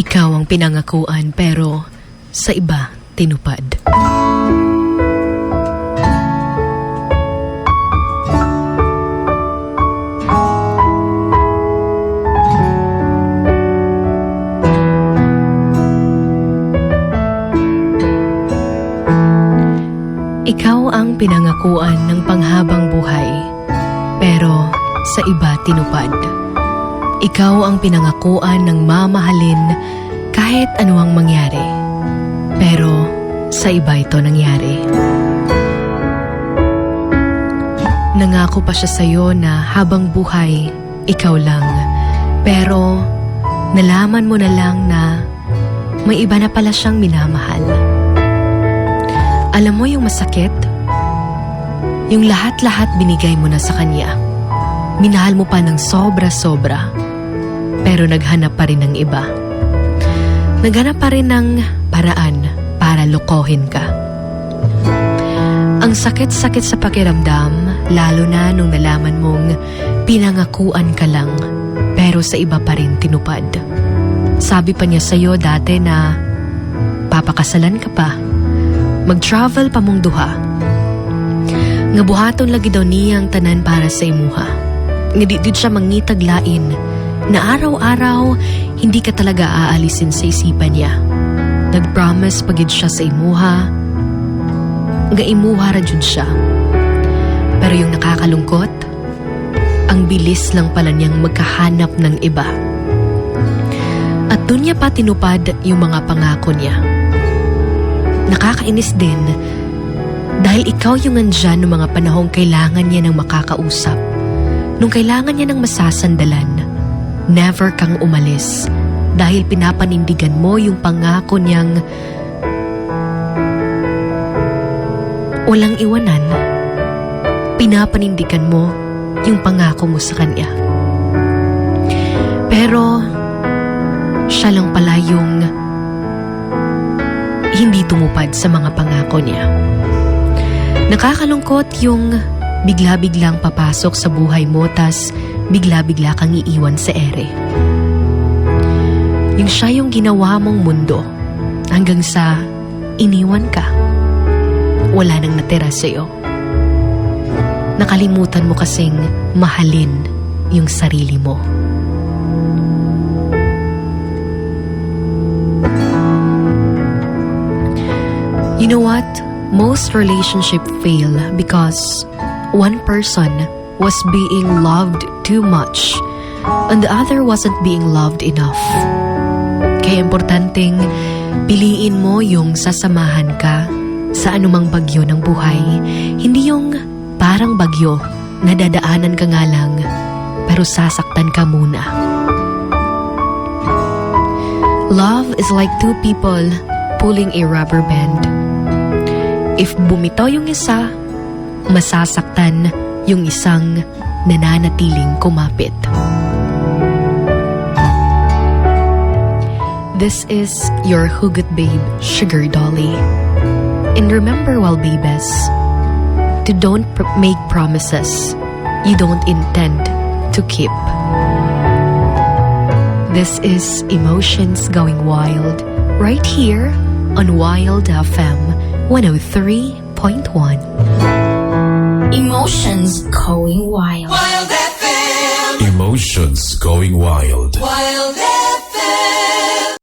Ikaw ang pinangakuan pero sa iba tinupad. Ikaw ang pinangakuan ng panghabang buhay, pero sa iba tinupad. Ikaw ang pinangakuan ng mamahalin kahit ano ang mangyari, pero sa iba ito nangyari. Nangako pa siya sa'yo na habang buhay, ikaw lang. Pero nalaman mo na lang na may iba na pala siyang minamahal. Alam mo yung masakit? Yung lahat-lahat binigay mo na sa kanya. Minahal mo pa ng sobra-sobra. Pero naghanap pa rin ng iba. Naghanap pa rin ng paraan para lokohin ka. Ang sakit-sakit sa pakiramdam, lalo na nung nalaman mong pinangakuan ka lang, pero sa iba pa rin tinupad. Sabi pa niya sa'yo dati na papakasalan ka pa mag-travel pa mong duha. Nga buhaton lagi daw niya ang tanan para sa imuha. Nga di siya mangitag lain na araw-araw hindi ka talaga aalisin sa isipan niya. Nag-promise pagid siya sa imuha. Nga imuha ra jud siya. Pero yung nakakalungkot, ang bilis lang pala niyang magkahanap ng iba. At doon niya pa tinupad yung mga pangako niya. Nakakainis din dahil ikaw yung nandyan noong mga panahong kailangan niya ng makakausap. Nung kailangan niya ng masasandalan, never kang umalis dahil pinapanindigan mo yung pangako niyang walang iwanan. Pinapanindigan mo yung pangako mo sa kanya. Pero siya lang pala yung hindi tumupad sa mga pangako niya. Nakakalungkot yung bigla-biglang papasok sa buhay mo tas bigla-bigla kang iiwan sa ere. Yung siya yung ginawa mong mundo hanggang sa iniwan ka. Wala nang natira sa'yo. Nakalimutan mo kasing mahalin yung sarili mo. You know what? Most relationship fail because one person was being loved too much and the other wasn't being loved enough. Kaya importanteng piliin mo yung sasamahan ka sa anumang bagyo ng buhay. Hindi yung parang bagyo na dadaanan ka nga lang pero sasaktan ka muna. Love is like two people pulling a rubber band. If bumitaw yung isa, masasaktan yung isang nananatiling kumapit. This is your Hugot Babe Sugar Dolly. And remember, well, babies, to don't pr- make promises you don't intend to keep. This is Emotions Going Wild, right here on Wild FM 103.1. Emotions going wild. wild Emotions going wild. Wild